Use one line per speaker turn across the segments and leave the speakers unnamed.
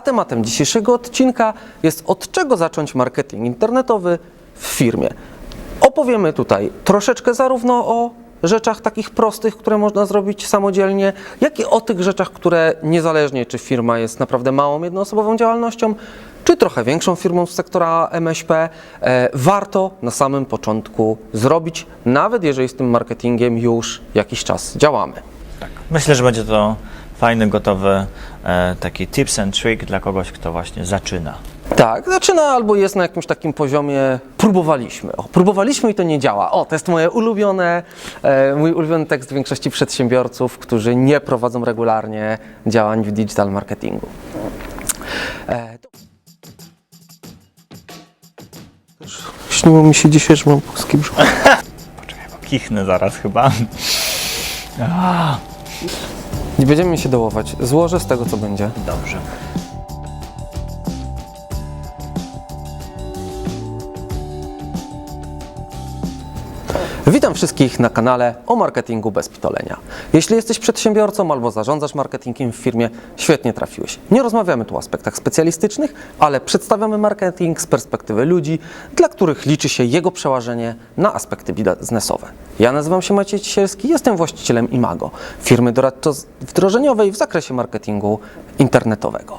A tematem dzisiejszego odcinka jest od czego zacząć marketing internetowy w firmie. Opowiemy tutaj troszeczkę zarówno o rzeczach takich prostych, które można zrobić samodzielnie, jak i o tych rzeczach, które niezależnie czy firma jest naprawdę małą jednoosobową działalnością, czy trochę większą firmą z sektora MŚP, e, warto na samym początku zrobić, nawet jeżeli z tym marketingiem już jakiś czas działamy.
Myślę, że będzie to fajny, gotowy e, taki tips and trick dla kogoś, kto właśnie zaczyna.
Tak, zaczyna albo jest na jakimś takim poziomie próbowaliśmy. O, próbowaliśmy i to nie działa. O, to jest moje ulubione, e, mój ulubiony tekst większości przedsiębiorców, którzy nie prowadzą regularnie działań w digital marketingu. E, to... Śniło mi się dzisiaj, że mam polski brzuch.
Poczekaj, bo kichnę zaraz chyba.
Nie będziemy się dołować. Złożę z tego, co będzie.
dobrze.
Witam wszystkich na kanale o marketingu bez pitolenia. Jeśli jesteś przedsiębiorcą albo zarządzasz marketingiem w firmie, świetnie trafiłeś. Nie rozmawiamy tu o aspektach specjalistycznych, ale przedstawiamy marketing z perspektywy ludzi, dla których liczy się jego przełożenie na aspekty biznesowe. Ja nazywam się Maciej Cisielski, jestem właścicielem Imago, firmy doradczo-wdrożeniowej w zakresie marketingu internetowego.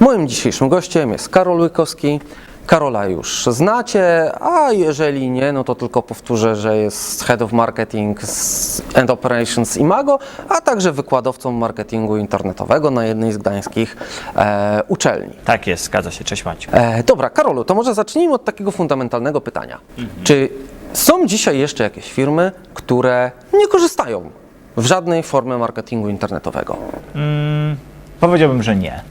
Moim dzisiejszym gościem jest Karol Łykowski, Karola już znacie, a jeżeli nie, no to tylko powtórzę, że jest Head of Marketing and Operations Imago, a także wykładowcą marketingu internetowego na jednej z gdańskich e, uczelni.
Tak jest, zgadza się. Cześć Maciu.
E, dobra, Karolu, to może zacznijmy od takiego fundamentalnego pytania. Czy są dzisiaj jeszcze jakieś firmy, które nie korzystają w żadnej formie marketingu internetowego?
Mm, powiedziałbym, że nie.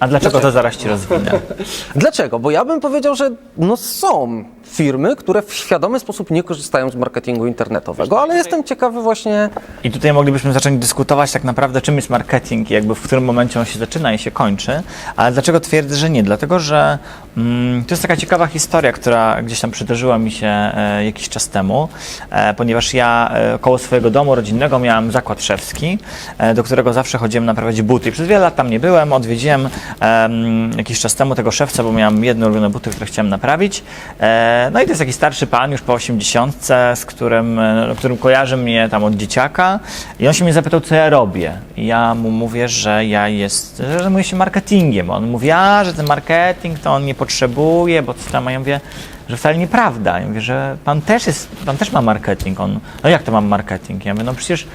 A dlaczego to zaraz Ci rozwinę?
Dlaczego? Bo ja bym powiedział, że no są firmy, które w świadomy sposób nie korzystają z marketingu internetowego, ale jestem ciekawy właśnie,
I tutaj moglibyśmy zacząć dyskutować tak naprawdę, czym jest marketing jakby w którym momencie on się zaczyna i się kończy. Ale dlaczego twierdzę, że nie? Dlatego, że mm, to jest taka ciekawa historia, która gdzieś tam przydarzyła mi się e, jakiś czas temu, e, ponieważ ja e, koło swojego domu rodzinnego miałem zakład szewski, e, do którego zawsze chodziłem naprawiać buty. I przez wiele lat tam nie byłem, odwiedziłem em, jakiś czas temu tego szewca, bo miałem jedne ulubione buty, które chciałem naprawić. E, no i to jest taki starszy pan, już po 80, z którym, e, którym kojarzy mnie tam od dzieciaka i on się mnie zapytał, co ja robię. I ja mu mówię, że ja jest, że zajmuję się marketingiem. On mówi, a, że ten marketing to on nie potrzebuje, bo co tam, a ja mówię, że wcale nieprawda. Ja mówię, że pan też jest, pan też ma marketing. On, no jak to mam marketing? Ja mówię, no przecież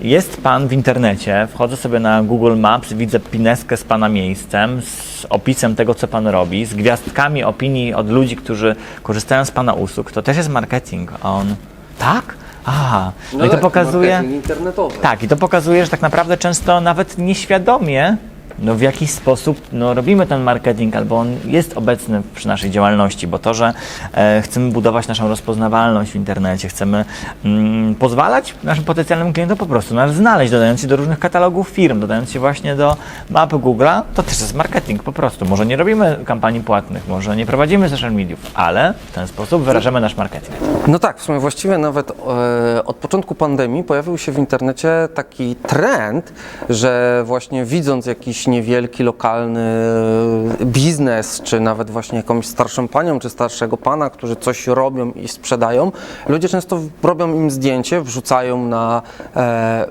jest pan w internecie, wchodzę sobie na Google Maps, widzę pineskę z pana miejscem, z opisem tego, co pan robi, z gwiazdkami opinii od ludzi, którzy korzystają z pana usług. To też jest marketing. A on, tak? Aha. No, i to pokazuje.
internetowy.
Tak, i to pokazuje, że tak naprawdę często nawet nieświadomie no w jakiś sposób no, robimy ten marketing, albo on jest obecny przy naszej działalności, bo to, że e, chcemy budować naszą rozpoznawalność w internecie, chcemy mm, pozwalać naszym potencjalnym klientom po prostu nas znaleźć, dodając się do różnych katalogów firm, dodając się właśnie do mapy Google'a, to też jest marketing po prostu. Może nie robimy kampanii płatnych, może nie prowadzimy social mediów, ale w ten sposób wyrażamy nasz marketing.
No tak, w sumie właściwie nawet e, od początku pandemii pojawił się w internecie taki trend, że właśnie widząc jakiś niewielki lokalny biznes, czy nawet właśnie jakąś starszą panią, czy starszego pana, którzy coś robią i sprzedają, ludzie często robią im zdjęcie, wrzucają na e,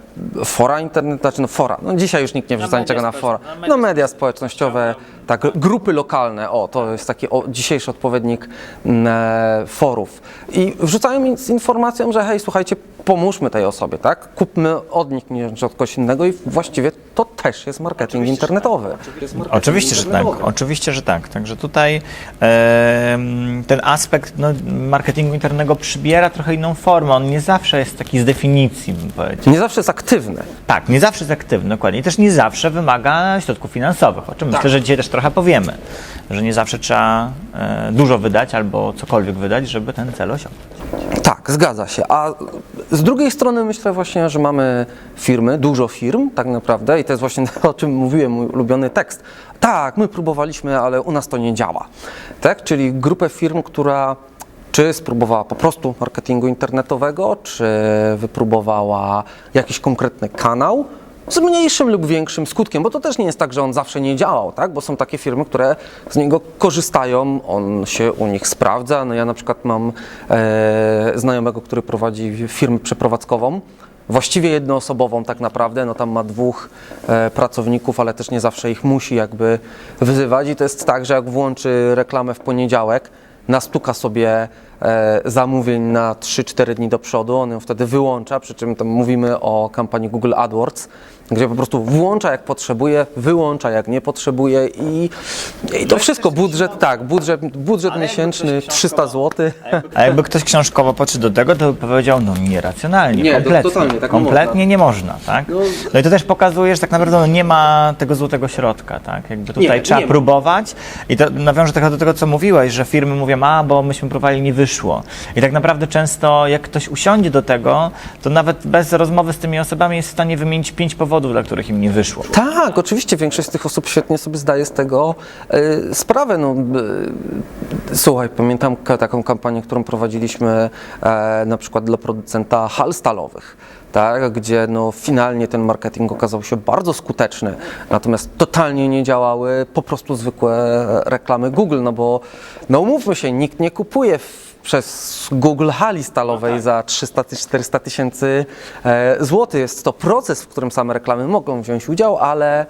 fora internetowe, znaczy no fora, no dzisiaj już nikt nie wrzuca niczego na fora, no media społecznościowe, tak, grupy lokalne, o, to jest taki o, dzisiejszy odpowiednik e, forów. I wrzucają z informacją, że hej, słuchajcie, pomóżmy tej osobie, tak? Kupmy od nich niż od kogoś innego i właściwie to też jest marketing internetowy.
Oczywiście, że tak. Oczywiście, że tak. Także tutaj em, ten aspekt no, marketingu internego przybiera trochę inną formę. On nie zawsze jest taki z definicji, bym powiedział.
Nie zawsze jest aktywny.
Tak, nie zawsze jest aktywny, dokładnie. I też nie zawsze wymaga środków finansowych, o czym myślę, że dzisiaj też trochę powiemy. Że nie zawsze trzeba e, dużo wydać albo cokolwiek wydać, żeby ten cel osiągnąć.
Tak, zgadza się. A z drugiej strony myślę właśnie, że mamy firmy, dużo firm tak naprawdę i to jest właśnie o czym mówiłem, mój ulubiony tekst. Tak, my próbowaliśmy, ale u nas to nie działa. Tak, czyli grupę firm, która czy spróbowała po prostu marketingu internetowego, czy wypróbowała jakiś konkretny kanał, z mniejszym lub większym skutkiem, bo to też nie jest tak, że on zawsze nie działał, tak? bo są takie firmy, które z niego korzystają, on się u nich sprawdza. No ja na przykład mam e, znajomego, który prowadzi firmę przeprowadzkową, właściwie jednoosobową tak naprawdę, no tam ma dwóch e, pracowników, ale też nie zawsze ich musi jakby wyzywać i to jest tak, że jak włączy reklamę w poniedziałek, nastuka sobie zamówień na 3-4 dni do przodu, on ją wtedy wyłącza, przy czym mówimy o kampanii Google AdWords, gdzie po prostu włącza jak potrzebuje, wyłącza jak nie potrzebuje i, i to wszystko, budżet, tak, budżet, budżet miesięczny 300 zł.
A jakby ktoś książkowo podszedł do tego, to by powiedział, no nieracjonalnie,
Nie, to
kompletnie,
totalnie, tak nie
kompletnie nie można, tak?
No.
No i to też pokazuje, że tak naprawdę no, nie ma tego złotego środka, tak? Jakby tutaj
Nie,
trzeba
nie ma.
próbować i to nawiążę trochę do tego, co mówiłeś, że firmy mówią, a, bo myśmy próbowali, nie wyszło. I tak naprawdę często jak ktoś usiądzie do tego, to nawet bez rozmowy z tymi osobami jest w stanie wymienić pięć powodów, dla których im nie wyszło.
Tak, oczywiście większość z tych osób świetnie sobie zdaje z tego e, sprawę. No, e, słuchaj, pamiętam taką kampanię, którą prowadziliśmy e, na przykład dla producenta hal stalowych. Tak, gdzie no, finalnie ten marketing okazał się bardzo skuteczny, natomiast totalnie nie działały po prostu zwykłe reklamy Google, no bo no umówmy się, nikt nie kupuje przez Google hali stalowej za 300-400 tysięcy e, złotych. Jest to proces, w którym same reklamy mogą wziąć udział, ale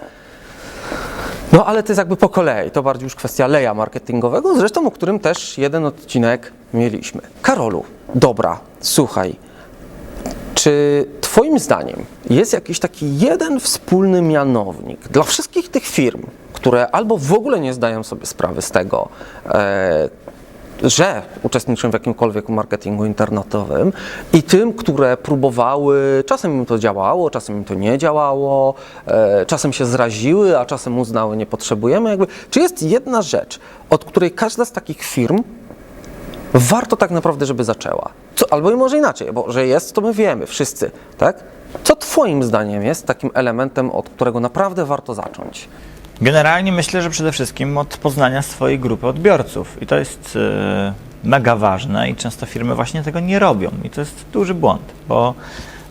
no ale to jest jakby po kolei, to bardziej już kwestia leja marketingowego, zresztą o którym też jeden odcinek mieliśmy. Karolu, dobra, słuchaj, czy Twoim zdaniem jest jakiś taki jeden wspólny mianownik dla wszystkich tych firm, które albo w ogóle nie zdają sobie sprawy z tego, e, że uczestniczą w jakimkolwiek marketingu internetowym i tym, które próbowały, czasem im to działało, czasem im to nie działało, e, czasem się zraziły, a czasem uznały, nie potrzebujemy. Jakby, czy jest jedna rzecz, od której każda z takich firm warto tak naprawdę, żeby zaczęła? Co, albo i może inaczej, bo że jest, to my wiemy, wszyscy, tak? Co Twoim zdaniem jest takim elementem, od którego naprawdę warto zacząć?
Generalnie myślę, że przede wszystkim od poznania swojej grupy odbiorców. I to jest e, mega ważne i często firmy właśnie tego nie robią. I to jest duży błąd, bo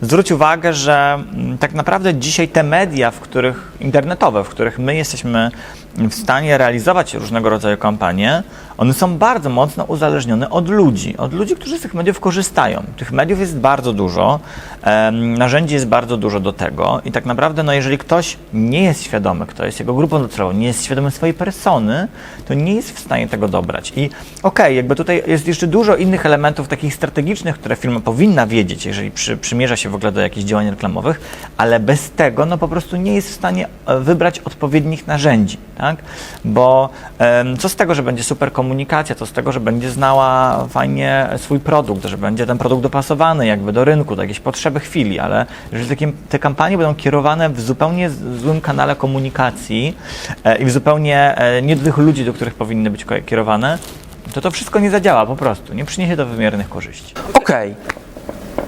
zwróć uwagę, że mm, tak naprawdę dzisiaj te media, w których internetowe, w których my jesteśmy w stanie realizować różnego rodzaju kampanie, one są bardzo mocno uzależnione od ludzi, od ludzi, którzy z tych mediów korzystają. Tych mediów jest bardzo dużo, narzędzi jest bardzo dużo do tego i tak naprawdę, no jeżeli ktoś nie jest świadomy, kto jest jego grupą docelową, nie jest świadomy swojej persony, to nie jest w stanie tego dobrać. I okej, jakby tutaj jest jeszcze dużo innych elementów takich strategicznych, które firma powinna wiedzieć, jeżeli przy, przymierza się w ogóle do jakichś działań reklamowych, ale bez tego, no po prostu nie jest w stanie e, wybrać odpowiednich narzędzi, tak? Bo em, co z tego, że będzie super komunikacja, co z tego, że będzie znała fajnie swój produkt, że będzie ten produkt dopasowany jakby do rynku, do jakiejś potrzeby chwili, ale jeżeli te kampanie będą kierowane w zupełnie złym kanale komunikacji e, i w zupełnie e, nie tych ludzi, do których powinny być kierowane, to to wszystko nie zadziała po prostu, nie przyniesie to wymiernych korzyści.
Okej,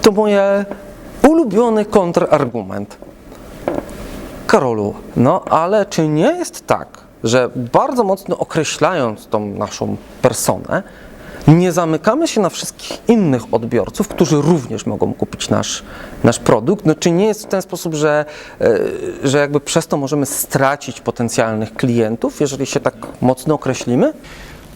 to moje ulubiony kontrargument. Karolu, no ale czy nie jest tak, że bardzo mocno określając tą naszą personę, nie zamykamy się na wszystkich innych odbiorców, którzy również mogą kupić nasz, nasz produkt? No, czy nie jest w ten sposób, że, e, że jakby przez to możemy stracić potencjalnych klientów, jeżeli się tak mocno określimy?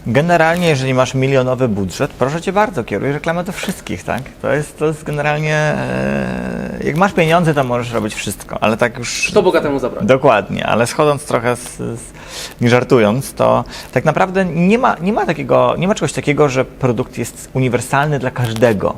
Generalnie, jeżeli masz milionowy budżet, proszę Cię bardzo, kieruj reklamę do wszystkich, tak? To jest, to jest generalnie, e, jak masz pieniądze, to możesz robić wszystko, ale tak już...
To bogatemu zabrać.
Dokładnie, ale schodząc trochę, z, z, nie żartując, to tak naprawdę nie ma, nie, ma takiego, nie ma czegoś takiego, że produkt jest uniwersalny dla każdego.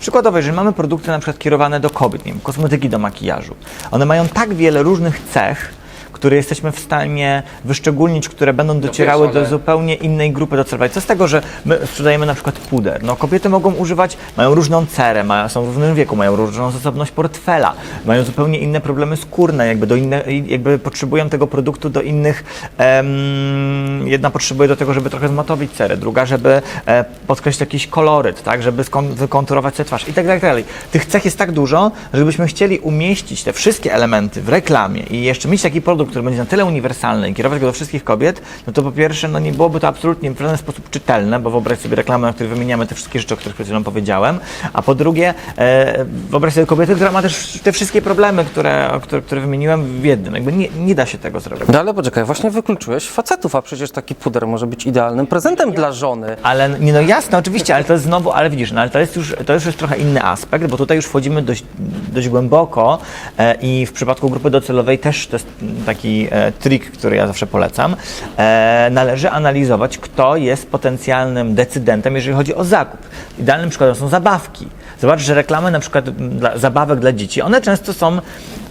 Przykładowo, jeżeli mamy produkty na przykład kierowane do kobiet, nie wiem, kosmetyki do makijażu, one mają tak wiele różnych cech, które jesteśmy w stanie wyszczególnić, które będą docierały do zupełnie innej grupy docelowej. Co z tego, że my sprzedajemy na przykład puder? No kobiety mogą używać, mają różną cerę, mają, są w różnym wieku, mają różną zasobność portfela, mają zupełnie inne problemy skórne, jakby, do inne, jakby potrzebują tego produktu do innych. Em, jedna potrzebuje do tego, żeby trochę zmatowić cerę, druga, żeby e, podkreślić jakiś koloryt, tak, żeby wykonturować sobie twarz i tak dalej, tak dalej. Tych cech jest tak dużo, że gdybyśmy chcieli umieścić te wszystkie elementy w reklamie i jeszcze mieć taki produkt, który będzie na tyle uniwersalny i kierować go do wszystkich kobiet, no to po pierwsze, no nie byłoby to absolutnie w żaden sposób czytelne, bo wyobraź sobie reklamę, na której wymieniamy te wszystkie rzeczy, o których przed chwilą powiedziałem, a po drugie, e, wyobraź sobie kobietę, która ma też te wszystkie problemy, które, które, które wymieniłem w jednym. Jakby nie, nie da się tego zrobić.
No ale poczekaj, właśnie wykluczyłeś facetów, a przecież taki puder może być idealnym prezentem dla żony.
Ale nie no jasne, oczywiście, ale to jest znowu, ale widzisz, no, ale to jest już, to już jest trochę inny aspekt, bo tutaj już wchodzimy dość, dość głęboko e, i w przypadku grupy docelowej też to jest taki e, trik, który ja zawsze polecam. E, należy analizować, kto jest potencjalnym decydentem, jeżeli chodzi o zakup. Idealnym przykładem są zabawki. Zobacz, że reklamy na przykład dla zabawek dla dzieci, one często są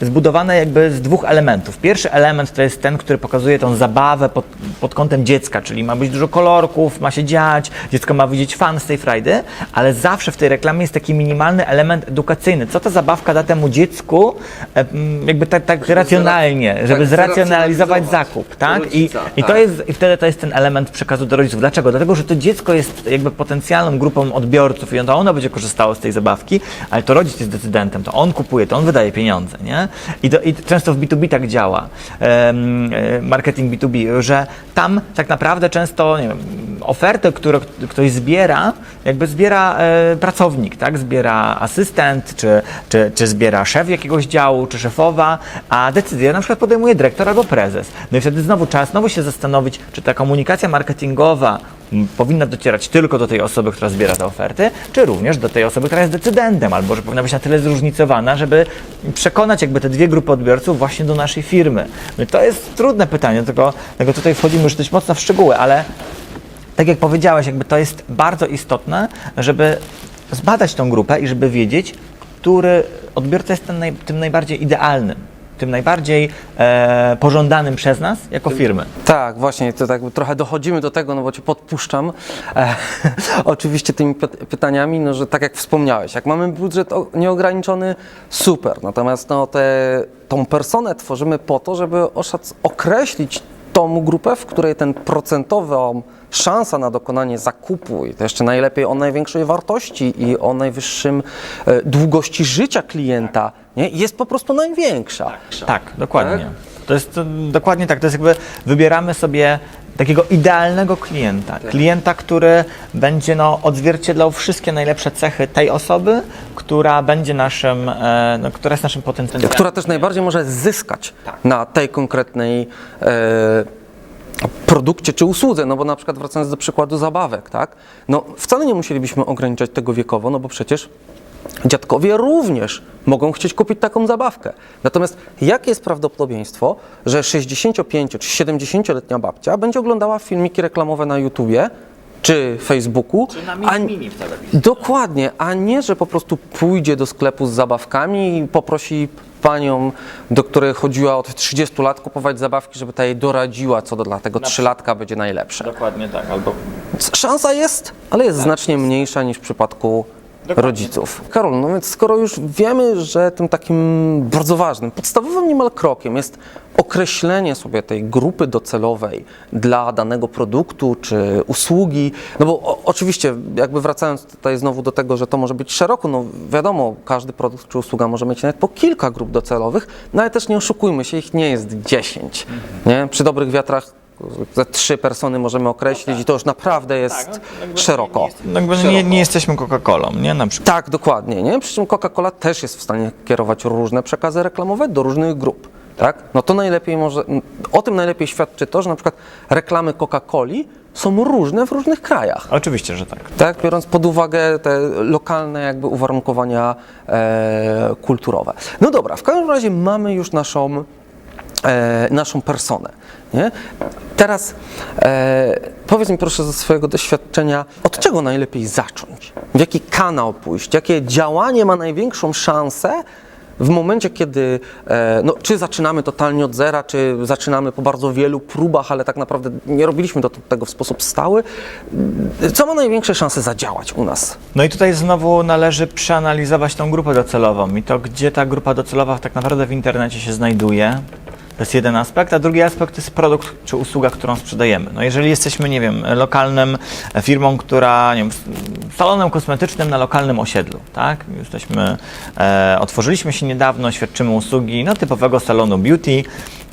zbudowane jakby z dwóch elementów. Pierwszy element to jest ten, który pokazuje tą zabawę pod, pod kątem dziecka, czyli ma być dużo kolorków, ma się dziać, dziecko ma widzieć fan z tej frajdy, ale zawsze w tej reklamie jest taki minimalny element edukacyjny. Co ta zabawka da temu dziecku e, jakby tak, tak racjonalnie, żeby
tak,
zracjonalizować zakup, tak? I,
rodzica,
i to
tak.
jest i wtedy to jest ten element przekazu do rodziców. Dlaczego? Dlatego, że to dziecko jest jakby potencjalną grupą odbiorców i to ono będzie korzystało z tej zabawki, ale to rodzic jest decydentem, to on kupuje, to on wydaje pieniądze, nie? I, to, i często w B2B tak działa, e, marketing B2B, że tam tak naprawdę często, nie wiem, ofertę, którą ktoś zbiera, jakby zbiera e, pracownik, tak? Zbiera asystent, czy, czy, czy zbiera szef jakiegoś działu, czy szefowa, a decyzję na przykład podejmuje dyrektor albo prezes. No i wtedy znowu trzeba znowu się zastanowić, czy ta komunikacja marketingowa powinna docierać tylko do tej osoby, która zbiera te oferty, czy również do tej osoby, która jest decydentem, albo że powinna być na tyle zróżnicowana, żeby przekonać jakby te dwie grupy odbiorców właśnie do naszej firmy. No to jest trudne pytanie, tylko, tylko tutaj wchodzimy już dość mocno w szczegóły, ale tak jak powiedziałeś, jakby to jest bardzo istotne, żeby zbadać tą grupę i żeby wiedzieć, który odbiorca jest naj, tym najbardziej idealnym, tym najbardziej e, pożądanym przez nas jako firmy.
Tak, właśnie, to tak trochę dochodzimy do tego, no bo cię podpuszczam. E, oczywiście tymi py- pytaniami, no że tak jak wspomniałeś, jak mamy budżet nieograniczony, super. Natomiast no, te, tą personę tworzymy po to, żeby określić tą grupę, w której ten procentowy szansa na dokonanie zakupu i to jeszcze najlepiej o największej wartości i o najwyższym e, długości życia klienta nie, jest po prostu największa.
Tak, dokładnie. To jest e, dokładnie tak. To jest jakby wybieramy sobie takiego idealnego klienta. Klienta, który będzie no, odzwierciedlał wszystkie najlepsze cechy tej osoby, która będzie naszym, e, no, która jest naszym potencjalnym.
która też najbardziej może zyskać na tej konkretnej e, produkcie czy usłudze, no bo na przykład wracając do przykładu zabawek, tak, no wcale nie musielibyśmy ograniczać tego wiekowo, no bo przecież dziadkowie również mogą chcieć kupić taką zabawkę. Natomiast jakie jest prawdopodobieństwo, że 65 czy 70-letnia babcia będzie oglądała filmiki reklamowe na YouTubie czy Facebooku, a,
w telewizji.
Dokładnie, a nie, że po prostu pójdzie do sklepu z zabawkami i poprosi panią, do której chodziła od 30 lat kupować zabawki, żeby ta jej doradziła, co do, dla tego trzylatka będzie najlepsze.
Dokładnie tak. Albo
Szansa jest, ale jest znacznie mniejsza niż w przypadku rodziców. Karol, no więc skoro już wiemy, że tym takim bardzo ważnym, podstawowym niemal krokiem jest określenie sobie tej grupy docelowej dla danego produktu czy usługi, no bo o, oczywiście jakby wracając tutaj znowu do tego, że to może być szeroko, no wiadomo, każdy produkt czy usługa może mieć nawet po kilka grup docelowych, no ale też nie oszukujmy się, ich nie jest 10, nie? Przy dobrych wiatrach ze trzy persony możemy określić i to już naprawdę jest szeroko.
no, jakby nie, nie jesteśmy Coca-Colą, nie? Na przykład.
Tak, dokładnie. Nie? Przy czym Coca-Cola też jest w stanie kierować różne przekazy reklamowe do różnych grup. Tak? No to najlepiej może, o tym najlepiej świadczy to, że na przykład reklamy Coca-Coli są różne w różnych krajach.
Oczywiście, że tak.
Tak, biorąc pod uwagę te lokalne jakby uwarunkowania e, kulturowe. No dobra, w każdym razie mamy już naszą, e, naszą personę. Nie? Teraz e, powiedz mi proszę ze swojego doświadczenia, od czego najlepiej zacząć? W jaki kanał pójść? Jakie działanie ma największą szansę w momencie, kiedy, e, no, czy zaczynamy totalnie od zera, czy zaczynamy po bardzo wielu próbach, ale tak naprawdę nie robiliśmy do tego w sposób stały, co ma największe szanse zadziałać u nas?
No i tutaj znowu należy przeanalizować tą grupę docelową i to, gdzie ta grupa docelowa tak naprawdę w internecie się znajduje, To jest jeden aspekt, a drugi aspekt to jest produkt czy usługa, którą sprzedajemy. No jeżeli jesteśmy, nie wiem, lokalnym firmą, która, nie wiem, salonem kosmetycznym na lokalnym osiedlu, tak? Jesteśmy, e, otworzyliśmy się niedawno, świadczymy usługi, no typowego salonu beauty,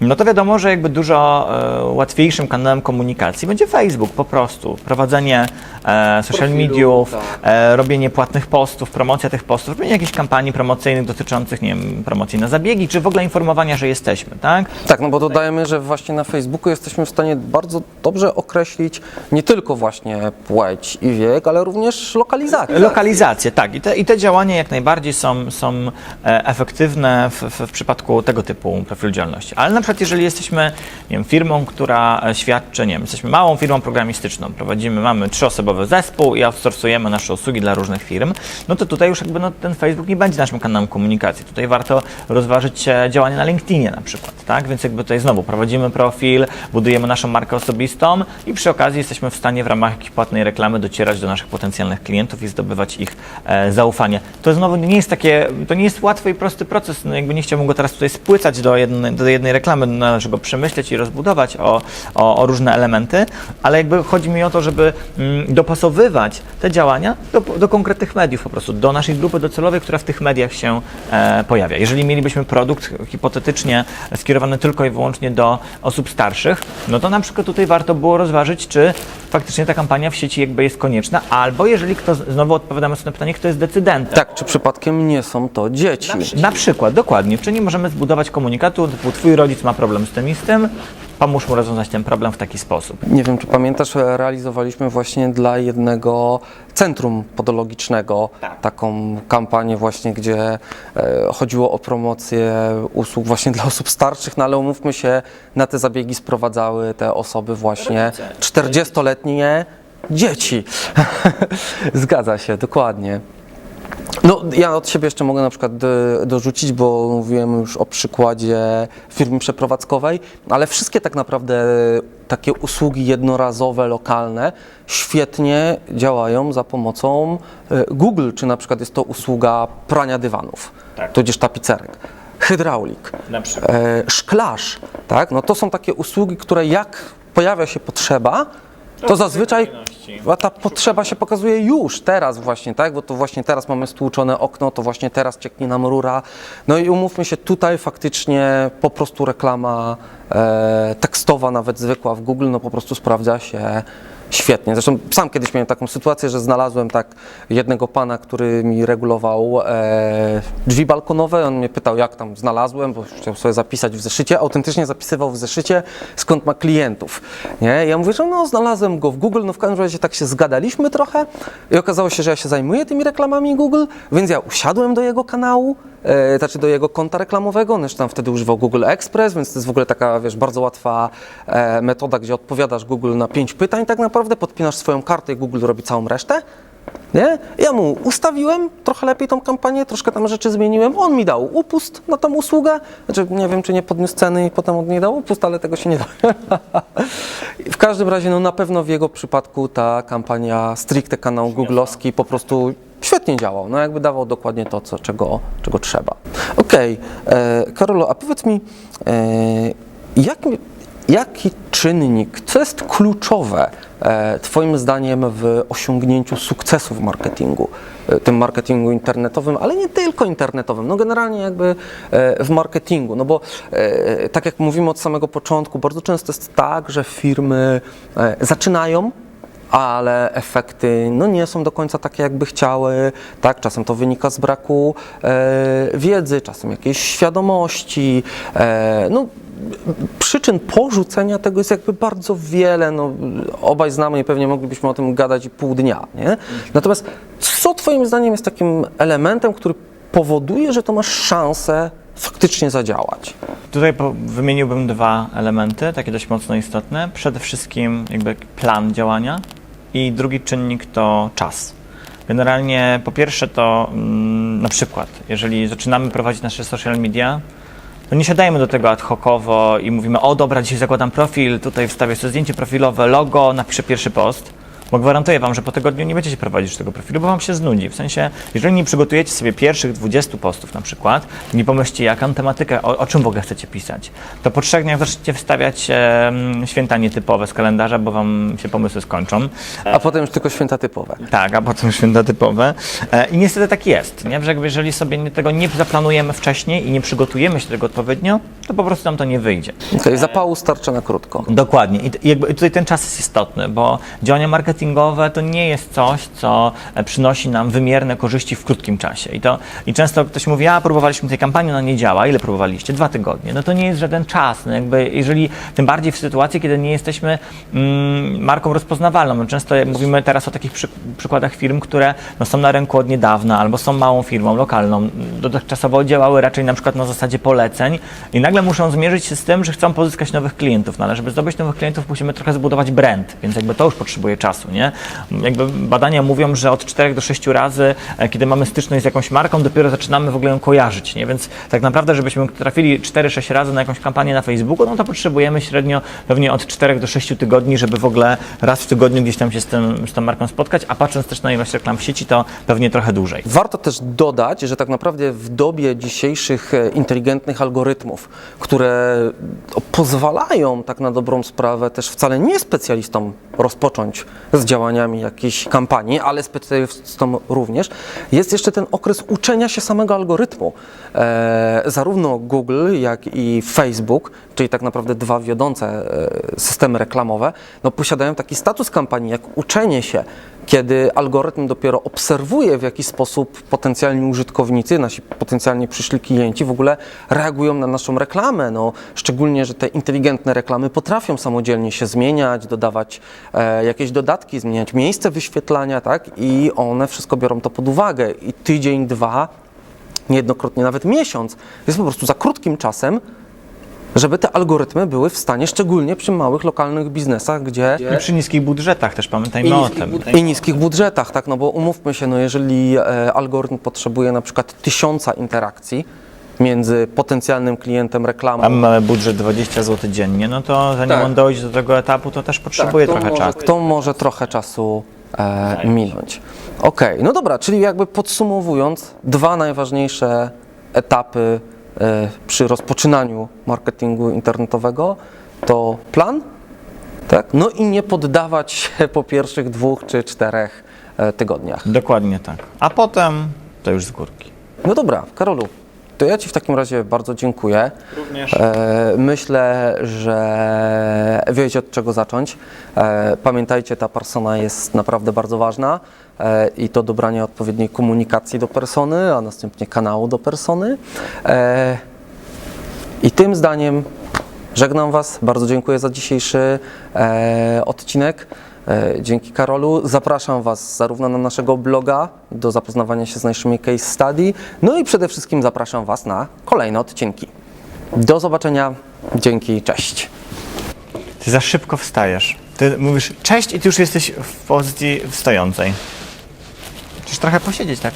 no to wiadomo, że jakby dużo e, łatwiejszym kanałem komunikacji będzie Facebook po prostu. Prowadzenie e, social mediów,
tak.
e, robienie płatnych postów, promocja tych postów, robienie jakichś kampanii promocyjnych dotyczących, nie wiem, promocji na zabiegi, czy w ogóle informowania, że jesteśmy, tak?
Tak, no bo dodajemy, że właśnie na Facebooku jesteśmy w stanie bardzo dobrze określić nie tylko właśnie płeć i wiek, ale również lokalizację.
Lokalizacje, tak. I te, I te działania jak najbardziej są, są e, efektywne w, w, w przypadku tego typu profilu działalności. Ale na przykład jeżeli jesteśmy nie wiem, firmą, która e, świadczy, nie wiem, jesteśmy małą firmą programistyczną, prowadzimy, mamy trzyosobowy zespół i outsourcujemy nasze usługi dla różnych firm, no to tutaj już jakby no, ten Facebook nie będzie naszym kanałem komunikacji. Tutaj warto rozważyć e, działanie na LinkedInie na przykład, tak? Więc jakby tutaj znowu prowadzimy profil, budujemy naszą markę osobistą i przy okazji jesteśmy w stanie w ramach jakiejś płatnej reklamy docierać do naszych potencjalnych klientów i zdobywać ich e, zaufanie. To znowu nie jest takie, to nie jest łatwy i prosty proces, no jakby nie chciałbym go teraz tutaj spłycać do jednej, do jednej reklamy, no należy go przemyśleć i rozbudować o, o, o różne elementy, ale jakby chodzi mi o to, żeby mm, dopasowywać te działania do, do konkretnych mediów po prostu, do naszej grupy docelowej, która w tych mediach się e, pojawia. Jeżeli mielibyśmy produkt hipotetycznie skierowany tylko i wyłącznie do osób starszych, no to na przykład tutaj warto było rozważyć, czy faktycznie ta kampania w sieci jakby jest konieczna, albo jeżeli kto, znowu odpowiadamy sobie na pytanie, kto jest decydentem.
Tak, czy przypadkiem nie są to dzieci?
Na przykład, dokładnie. Czyli możemy zbudować komunikatu, typu twój rodzic ma problem z tym i z tym, pomóż mu rozwiązać ten problem w taki sposób.
Nie wiem, czy pamiętasz, realizowaliśmy właśnie dla jednego centrum podologicznego taką kampanię właśnie, gdzie e, chodziło o promocję usług właśnie dla osób starszych, no ale umówmy się, na te zabiegi sprowadzały te osoby właśnie 40-letnie dzieci. Zgadza się, dokładnie. No, ja od siebie jeszcze mogę na przykład do, dorzucić, bo mówiłem już o przykładzie firmy przeprowadzkowej, ale wszystkie tak naprawdę takie usługi jednorazowe, lokalne świetnie działają za pomocą e, Google, czy na przykład jest to usługa prania dywanów,
Tak.
tudzież tapicerek, hydraulik, e, szklarz, tak? No to są takie usługi, które jak pojawia się potrzeba, to zazwyczaj ta potrzeba się pokazuje już, teraz właśnie, tak? Bo to właśnie teraz mamy stłuczone okno, to właśnie teraz cieknie nam rura. No i umówmy się, tutaj faktycznie po prostu reklama e, tekstowa, nawet zwykła w Google, no po prostu sprawdza się świetnie. Zresztą sam kiedyś miałem taką sytuację, że znalazłem tak jednego pana, który mi regulował e, drzwi balkonowe. On mnie pytał, jak tam znalazłem, bo chciał sobie zapisać w zeszycie. Autentycznie zapisywał w zeszycie, skąd ma klientów. Nie? Ja mówię, że no znalazłem go w Google, no w każdym razie tak się zgadaliśmy trochę i okazało się, że ja się zajmuję tymi reklamami Google, więc ja usiadłem do jego kanału, e, znaczy do jego konta reklamowego, on jeszcze tam wtedy używał Google Express, więc to jest w ogóle taka, wiesz, bardzo łatwa e, metoda, gdzie odpowiadasz Google na pięć pytań tak naprawdę, podpinasz swoją kartę i Google robi całą resztę. Nie? Ja mu ustawiłem trochę lepiej tą kampanię, troszkę tam rzeczy zmieniłem. On mi dał upust na tą usługę. Znaczy, nie wiem, czy nie podniósł ceny i potem on nie dał upust, ale tego się nie da. w każdym razie, no na pewno w jego przypadku ta kampania stricte kanał googlowski po prostu świetnie działał. No jakby dawał dokładnie to, co, czego, czego trzeba. Okej, e, Karolo, a powiedz mi, e, jak, jaki czynnik, co jest kluczowe e, Twoim zdaniem w osiągnięciu sukcesu w marketingu? Tym marketingu internetowym, ale nie tylko internetowym, no generalnie jakby w marketingu, no bo tak jak mówimy od samego początku, bardzo często jest tak, że firmy zaczynają ale efekty no, nie są do końca takie, jakby chciały. Tak? Czasem to wynika z braku e, wiedzy, czasem jakiejś świadomości. E, no, przyczyn porzucenia tego jest jakby bardzo wiele. No, obaj znamy i pewnie moglibyśmy o tym gadać pół dnia. Nie? Natomiast co Twoim zdaniem jest takim elementem, który powoduje, że to masz szansę faktycznie zadziałać?
Tutaj wymieniłbym dwa elementy, takie dość mocno istotne. Przede wszystkim jakby plan działania i drugi czynnik to czas. Generalnie po pierwsze to mm, na przykład, jeżeli zaczynamy prowadzić nasze social media, to nie siadajmy do tego ad hocowo i mówimy, o dobra, dzisiaj zakładam profil, tutaj wstawię sobie zdjęcie profilowe, logo, napiszę pierwszy post. Bo gwarantuję Wam, że po tygodniu nie będziecie prowadzić tego profilu, bo Wam się znudzi. W sensie, jeżeli nie przygotujecie sobie pierwszych 20 postów na przykład, nie pomyślcie jaką tematykę, o, o czym w ogóle chcecie pisać, to po trzech dniach zaczniecie wstawiać e, święta nietypowe z kalendarza, bo Wam się pomysły skończą.
A potem już tylko święta typowe.
Tak, a potem święta typowe. E, I niestety tak jest, nie? że jakby jeżeli sobie nie- tego nie zaplanujemy wcześniej i nie przygotujemy się do tego odpowiednio, to po prostu nam to nie wyjdzie.
Okej, zapału starczy na krótko.
Dokładnie. I t- i jakby tutaj ten czas jest istotny, bo działania marketingowe to nie jest coś, co e, przynosi nam wymierne korzyści w krótkim czasie. I, to, I często ktoś mówi, a próbowaliśmy tej kampanii, ona nie działa. Ile próbowaliście? Dwa tygodnie. No to nie jest żaden czas. No jakby, jeżeli, tym bardziej w sytuacji, kiedy nie jesteśmy mm, marką rozpoznawalną. No często mówimy teraz o takich przy, przykładach firm, które no, są na rynku od niedawna albo są małą firmą lokalną. Dotychczasowo działały raczej na przykład na zasadzie poleceń i nagle muszą zmierzyć się z tym, że chcą pozyskać nowych klientów. No ale żeby zdobyć nowych klientów, musimy trochę zbudować brand, więc jakby to już potrzebuje czasu, nie? Jakby badania mówią, że od 4 do 6 razy, e, kiedy mamy styczność z jakąś marką, dopiero zaczynamy w ogóle ją kojarzyć, nie? Więc tak naprawdę, żebyśmy trafili 4-6 razy na jakąś kampanię na Facebooku, no to potrzebujemy średnio pewnie od 4 do 6 tygodni, żeby w ogóle raz w tygodniu gdzieś tam się z, tym, z tą marką spotkać, a patrząc też na ilość reklam w sieci, to pewnie trochę dłużej.
Warto też dodać, że tak naprawdę w dobie dzisiejszych e, inteligentnych algorytmów, które pozwalają tak na dobrą sprawę też wcale nie specjalistom rozpocząć z działaniami jakiejś kampanii, ale specjalistom również, jest jeszcze ten okres uczenia się samego algorytmu. E, zarówno Google, jak i Facebook, czyli tak naprawdę dwa wiodące e, systemy reklamowe, no, posiadają taki status kampanii jak uczenie się, kiedy algorytm dopiero obserwuje, w jaki sposób potencjalni użytkownicy, nasi potencjalnie przyszli klienci w ogóle reagują na naszą reklamę. No, szczególnie, że te inteligentne reklamy potrafią samodzielnie się zmieniać, dodawać e, jakieś dodatki, zmieniać miejsce wyświetlania, tak? I one wszystko biorą to pod uwagę. I tydzień, dwa, niejednokrotnie nawet miesiąc jest po prostu za krótkim czasem, żeby te algorytmy były w stanie, szczególnie przy małych, lokalnych biznesach, gdzie
I przy niskich budżetach też pamiętajmy o tym.
i niskich budżetach, tak, no bo umówmy się, no jeżeli e, algorytm potrzebuje na przykład tysiąca interakcji między potencjalnym klientem reklamą,
A my mamy budżet 20 zł dziennie, no to zanim
Tak.
on dojdzie do tego etapu, to też potrzebuje
to
trochę
może,
czasu.
To może trochę czasu e, minąć. Okej, no dobra, czyli jakby podsumowując, dwa najważniejsze etapy przy rozpoczynaniu marketingu internetowego to plan, tak? no i nie poddawać się po pierwszych dwóch czy czterech e, tygodniach.
Dokładnie tak. A potem to już z górki.
No dobra, Karolu, to ja Ci w takim razie bardzo dziękuję.
Również.
E, myślę, że wiecie od czego zacząć. E, pamiętajcie, ta persona jest naprawdę bardzo ważna e, i to dobranie odpowiedniej komunikacji do persony, a następnie kanału do persony. E, I tym zdaniem żegnam Was. Bardzo dziękuję za dzisiejszy e, odcinek. E, Dzięki Karolu. Zapraszam Was zarówno na naszego bloga do zapoznawania się z naszymi case study, no i przede wszystkim zapraszam Was na kolejne odcinki. Do zobaczenia. Dzięki, cześć.
Ty za szybko wstajesz. Ty mówisz cześć i ty już jesteś w pozycji wstającej. Musisz trochę posiedzieć tak.